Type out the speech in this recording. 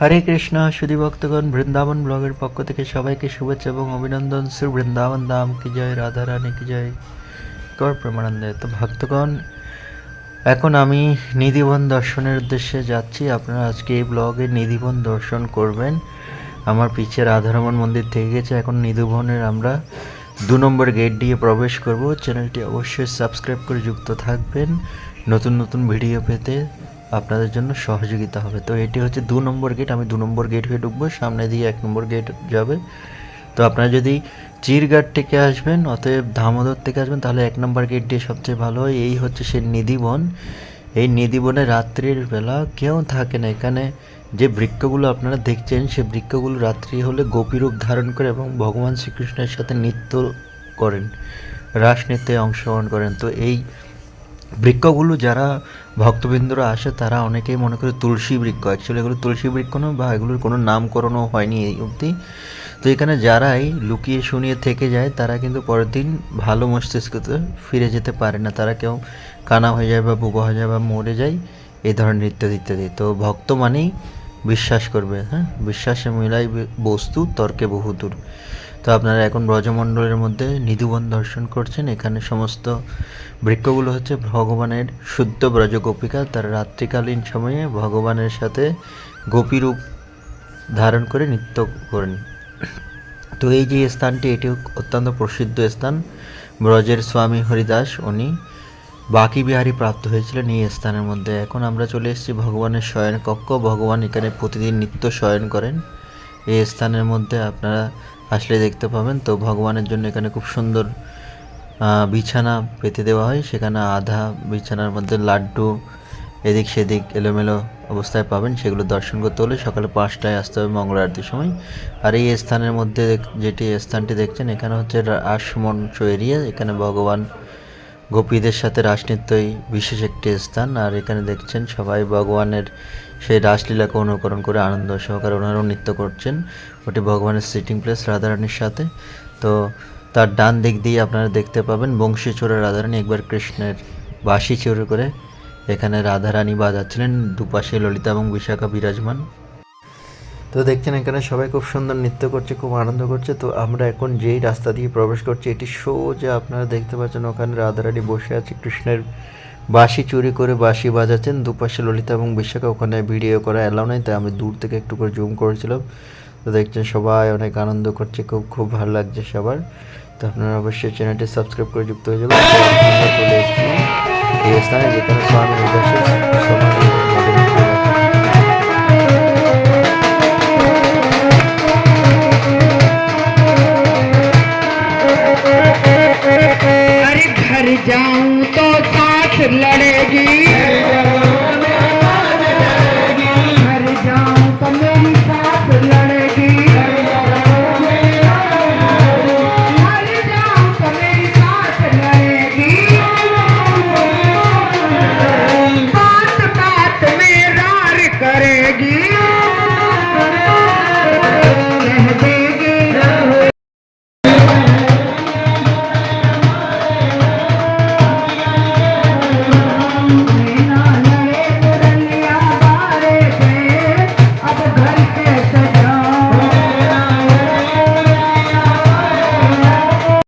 হরে কৃষ্ণ, সুধী ভক্তগণ, বৃন্দাবন ব্লগের পক্ষ থেকে সবাইকে শুভেচ্ছা এবং অভিনন্দন। শ্রী বৃন্দাবন ধাম, কি জয়, রাধা রানী, কি জয়। কর প্রেমানন্দে। তো ভক্তগণ, এখন আমি নিধিবন দর্শনের উদ্দেশ্যে যাচ্ছি। আপনারা আজকে এই ব্লগে নিধিবন দর্শন করবেন। আমার পিছে রাধারমন মন্দির থেকে গেছে। এখন নিধিবনের আমরা দু নম্বর গেট দিয়ে প্রবেশ করব। চ্যানেলটি অবশ্যই সাবস্ক্রাইব করে যুক্ত থাকবেন। নতুন নতুন ভিডিও পেতে আপনাদের জন্য সহযোগিতা হবে। তো এটি হচ্ছে দু নম্বর গেট আমি দু নম্বর গেট হয়ে ঢুকবো, সামনে দিয়ে এক নম্বর গেট যাবে। তো আপনারা যদি চিরঘাট থেকে আসবেন, অতএব দামোদর থেকে আসবেন, তাহলে এক নম্বর গেট দিয়ে সবচেয়ে ভালো হয়। এই হচ্ছে সে নিধিবন এই নিধিবনে রাত্রির বেলা কেউ থাকে না। এখানে যে বৃক্ষগুলো আপনারা দেখছেন, সে বৃক্ষগুলো রাত্রি হলে গোপীরূপ ধারণ করে এবং ভগবান শ্রীকৃষ্ণের সাথে নৃত্য করেন, রাস নৃত্যে অংশগ্রহণ করেন। তো এই বৃক্ষগুলো যারা ভক্তবৃন্দরা আসে, তারা অনেকেই মনে করে তুলসী বৃক্ষ। অ্যাকচুয়ালি এগুলো তুলসী বৃক্ষ নয় বা এগুলোর কোনো নামকরণও হয়নি এই অবধি। তো এখানে যারাই লুকিয়ে শুনিয়ে থেকে যায়, তারা কিন্তু পরের দিন ভালো মস্তিষ্কতে ফিরে যেতে পারে না। তারা কেউ কানা হয়ে যায়, বা বুবা হয়ে যায়, বা মরে যায়, এই ধরনের ইত্যাদি ইত্যাদি। তো ভক্ত মানেই বিশ্বাস করবে হ্যাঁ? বিশ্বাসে মিলাই বস্তু তর্কে বহুদূর। তো আপনারা এখন ব্রজমণ্ডলের মধ্যে নিধুবন দর্শন করছেন। এখানে সমস্ত বৃক্ষগুলো হচ্ছে ভগবানের শুদ্ধ ব্রজ গোপিকা তারা রাত্রিকালীন সময়ে ভগবানের সাথে গোপীরূপ ধারণ করে নৃত্য করেন। তো এই যে স্থানটি, এটি অত্যন্ত প্রসিদ্ধ স্থান। ব্রজের স্বামী হরিদাস, উনি বাকি বিহারী প্রাপ্ত হয়েছিলেন এই স্থানের মধ্যে। এখন আমরা চলে এসেছি ভগবানের শয়ন কক্ষ ভগবান এখানে প্রতিদিন নিত্য শয়ন করেন। এই স্থানের মধ্যে আপনারা আসলে দেখতে পাবেন। তো ভগবানের জন্য এখানে খুব সুন্দর বিছানা পেতে দেওয়া হয়। সেখানে আধা বিছানার মধ্যে লাড্ডু এদিক সেদিক এলোমেলো অবস্থায় পাবেন। সেগুলো দর্শন করতে হলে সকালে পাঁচটায় আসতে হবে মঙ্গল আরতির সময়। আর এই স্থানের মধ্যে যেটি স্থানটি দেখছেন, এখানে হচ্ছে আশমঞ্চ এরিয়া এখানে ভগবান গোপীদের সাথে রাসনৃত্যই বিশেষ একটি স্থান, আর এখানে দেখছেন সবাই ভগবানের সেই রাসলীলাকে অনুকরণ করে আনন্দ সহকারে ওনারাও নৃত্য করছেন। ওটি ভগবানের সিটিং প্লেস রাধারানীর সাথে। তো তার ডান দিক দিয়ে আপনারা দেখতে পাবেন বংশী চোরা রাধারানী, একবার কৃষ্ণের বাঁশি চোরে করে এখানে রাধারানী বাজাচ্ছিলেন। দুপাশে ললিতা এবং বিশাখা বিরাজমান। তো দেখছেন এখানে সবাই খুব সুন্দর নৃত্য করছে, খুব আনন্দ করছে। তো আমরা এখন যেই রাস্তা দিয়ে প্রবেশ করছি, এটি সোজা আপনারা দেখতে পাচ্ছেন, ওখানে রাধারানী বসে আছে, কৃষ্ণের বাঁশি চুরি করে বাঁশি বাজাচ্ছেন। দুপাশে ললিতা এবং বিশাখা, ওখানে ভিডিও করা এলাও নাই, তাই আমি দূর থেকে একটু করে জুম করেছিলাম। তো দেখছেন সবাই অনেক আনন্দ করছে, খুব খুব ভালো লাগছে সবার। তো আপনারা অবশ্যই চ্যানেলটি সাবস্ক্রাইব করে যুক্ত হয়ে যাবেন। जाऊँ तो साथ लड़ेगी।